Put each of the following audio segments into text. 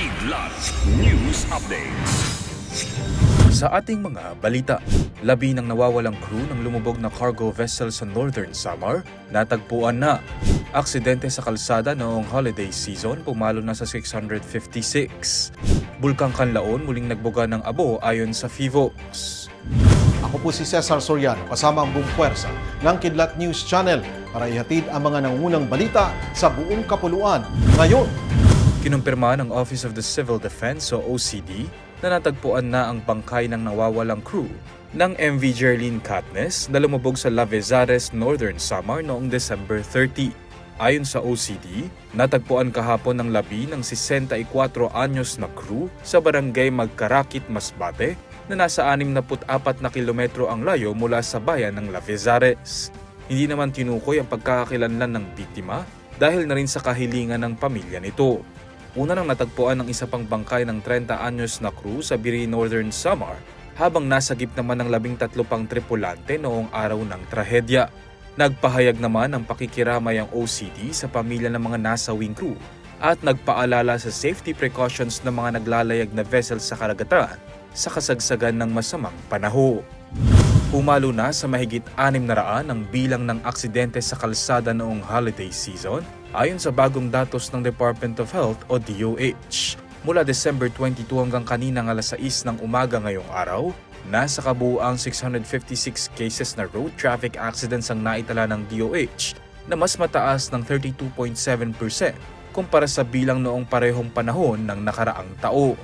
Kidlat News Updates. Sa ating mga balita, labi ng nawawalang crew ng lumubog na cargo vessel sa Northern Samar, natagpuan na. Aksidente sa kalsada noong holiday season, pumalo na sa 656. Bulkang Kanlaon muling nagbuga ng abo ayon sa FIVOX. Ako po si Cesar Soriano kasama ang buong puwersa ng Kidlat News Channel para ihatid ang mga nangungunang balita sa buong kapuluan. Ngayon, Kinumpirma ng Office of the Civil Defense o OCD na natagpuan na ang bangkay ng nawawalang crew ng MV Jerlyn Katnes na lumubog sa Lavezares, Northern Samar noong December 30. Ayon sa OCD, natagpuan kahapon ng labi ng 64 anyos na crew sa barangay Magkarakit, Masbate na nasa 64 na kilometro ang layo mula sa bayan ng Lavezares. Hindi naman tinukoy ang pagkakakilanlan ng biktima dahil na rin sa kahilingan ng pamilya nito. Una nang natagpuan ng isa pang bangkay ng 30 anyos na crew sa Biri Northern Samar habang nasagip naman ng labing tatlo pang tripulante noong araw ng trahedya. Nagpahayag naman ng pakikiramay ang OCD sa pamilya ng mga nasawing crew at nagpaalala sa safety precautions ng mga naglalayag na vessel sa karagatan sa kasagsagan ng masamang panahon. Pumalo na sa mahigit 600 ang bilang ng aksidente sa kalsada noong holiday season ayon sa bagong datos ng Department of Health o DOH. Mula December 22 hanggang kaninang alas 6 ng umaga ngayong araw, nasa kabuuang 656 cases na road traffic accidents ang naitala ng DOH na mas mataas ng 32.7% kumpara sa bilang noong parehong panahon ng nakaraang taon.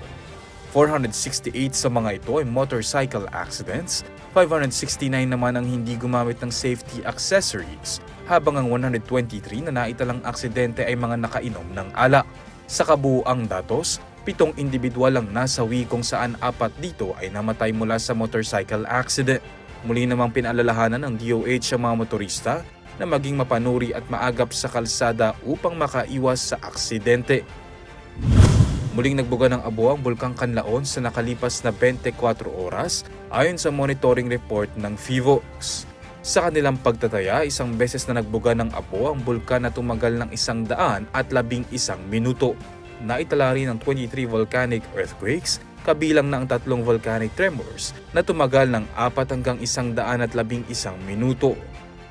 468 sa mga ito ay motorcycle accidents, 569 naman ang hindi gumamit ng safety accessories, habang ang 123 na naitalang aksidente ay mga nakainom ng alak. Sa kabuuang datos, pitong individual ang nasawi kung saan apat dito ay namatay mula sa motorcycle accident. Muli namang pinalalahanan ng DOH ang mga motorista na maging mapanuri at maagap sa kalsada upang makaiwas sa aksidente. Muling nagbuga ng abo ang Bulkang Kanlaon sa nakalipas na 24 oras ayon sa monitoring report ng FIVOX. Sa kanilang pagtataya, isang beses na nagbuga ng abo ang bulkan na tumagal ng isang daan at labing isang minuto. Naitala rin ang 23 volcanic earthquakes, kabilang na ang tatlong volcanic tremors na tumagal ng apat hanggang isang daan at labing isang minuto.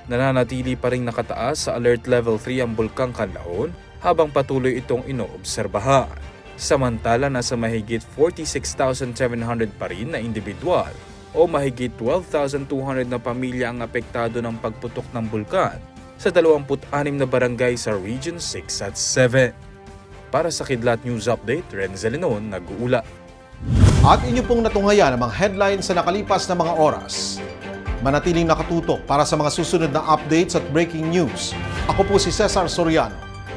Nananatili pa rin nakataas sa alert level 3 ang Bulkang Kanlaon habang patuloy itong inoobserbahan. Samantala nasa mahigit 46,700 pa rin na individual o mahigit 12,200 na pamilya ang apektado ng pagputok ng bulkan sa 26 na barangay sa Region 6 at 7. Para sa Kidlat News Update, Renzel Lenon nag-uula. at inyo pong natunghayan ang mga headlines sa nakalipas na mga oras. Manatiling nakatutok para sa mga susunod na updates at breaking news. Ako po si Cesar Soriano,